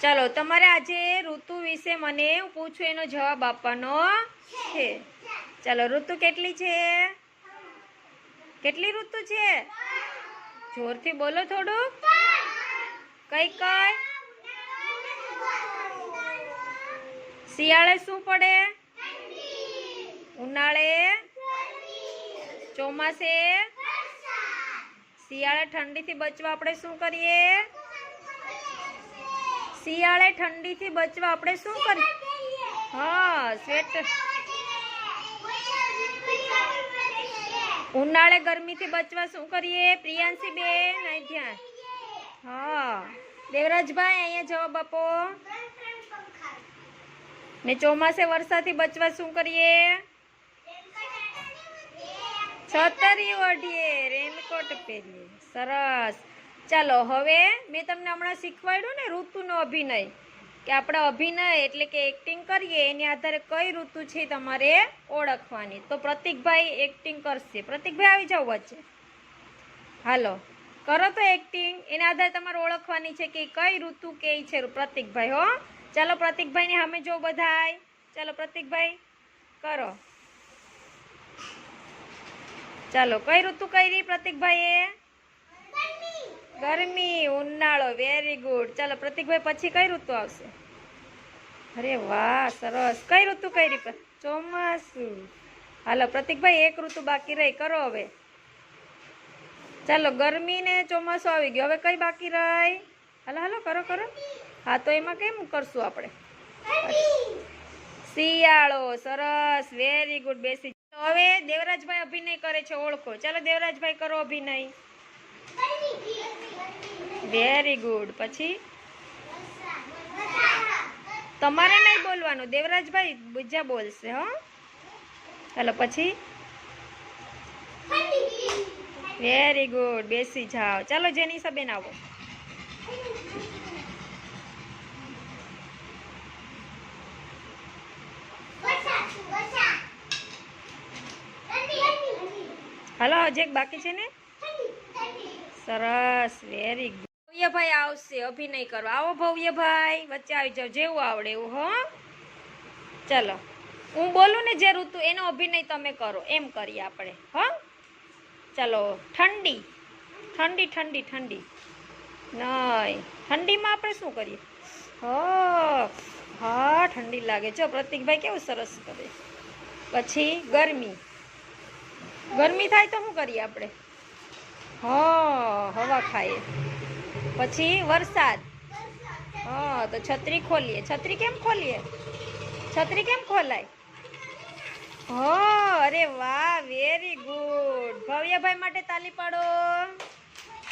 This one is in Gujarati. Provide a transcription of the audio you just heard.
ચાલો, તમારે આજે ઋતુ વિશે મને પૂછું, એનો જવાબ આપવાનો છે. ચાલો, ઋતુ કેટલી છે? કેટલી ઋતુ છે? જોરથી બોલો થોડું. કઈ કઈ શિયાળે શું પડે? ઉનાળે? ચોમાસે? શિયાળે ઠંડીથી બચવા આપણે શું કરીએ? શિયાળે ઠંડીથી બચવા આપણે શું કરીએ હા સ્વેટર ઉનાળે ગરમીથી બચવા શું કરીએ? પ્રિયાંશી બેન અહીં હા. દેવરાજભાઈ, અહીંયા જવાબ આપો. ને ચોમાસે વરસાદથી બચવા શું કરીએ? છતરી ઓઢીએ, રેનકોટ પહેરીએ. સરસ. ચાલો, હવે મેં તમને હમણાં શીખવાડ્યું ને ઋતુનો અભિનય, કે આપણે અભિનય એટલે કે એક્ટિંગ કરીએ, એની આધારે કઈ ઋતુ છે તમારે ઓળખવાની. તો પ્રતિકભાઈ એક્ટિંગ કરશે. પ્રતિકભાઈ આવી જાવ વચ્ચે. હાલો, કરો તો એક્ટિંગ એના આધારે તમારે ઓળખવાની છે કે કઈ ઋતુ કઈ છે પ્રતિકભાઈ, હો. ચાલો, પ્રતિકભાઈને સામે જો બધાય. ચાલો, પ્રતિકભાઈ, કરો. ચાલો, કઈ ઋતુ કરી પ્રતિકભાઈએ? ગરમી, ઉનાળો વેરી ગુડ ચાલો, પ્રતિકભાઈ પછી કઈ ઋતુ આવશે? અરે વાહ, સરસ. કઈ ઋતુ કઈ રીતે ચોમાસું. હાલો, પ્રતિકભાઈ, એક ઋતુ બાકી રહી. કરો હવે. ચાલો ગરમી ને ચોમાસું આવી ગયું. હવે કઈ બાકી રહી? હાલો હાલો, કરો કરો. હા, તો એમાં કેમ કરશું આપણે? શિયાળો, સરસ. વેરી ગુડ બેસી. હવે દેવરાજભાઈ અભિનય કરે છે, ઓળખો. ચાલો, દેવરાજભાઈ કરો અભિનય. વેરી ગુડ પછી? તમારે નહીં બોલવાનું. દેવરાજભાઈ બીજા બોલશે, હો. ચાલો પછી? વેરી ગુડ બેસી જાઓ. ચાલો જેની બેન આવો. હાલો, હજી બાકી છે ને? સરસ વેરી ગુડ ભવ્યભાઈ આવશે, અભિનય કરવા. આવો ભવ્યભાઈ, વચ્ચે આવી જાઓ. જેવું આવડે એવું, હો. ચલો. હું બોલું ને જે ઋતુ, એનો અભિનય તમે કરો. એમ કરીએ આપણે, હો. ચલો, ઠંડી. ઠંડી ઠંડી ઠંડી. નહીં ઠંડીમાં આપણે શું કરીએ? હો. હા, ઠંડી લાગે. જો, પ્રતિકભાઈ કેવું સરસ કરે. પછી ગરમી. ગરમી થાય તો શું કરીએ આપણે? હા, હવા ખાઈએ. પછી વરસાદ. હા, તો છત્રી ખોલીએ. છત્રી કેમ ખોલીએ? છત્રી કેમ ખોલાય? હો, અરે વાહ વેરી ગુડ ભવ્યભાઈ માટે તાલી પાડો.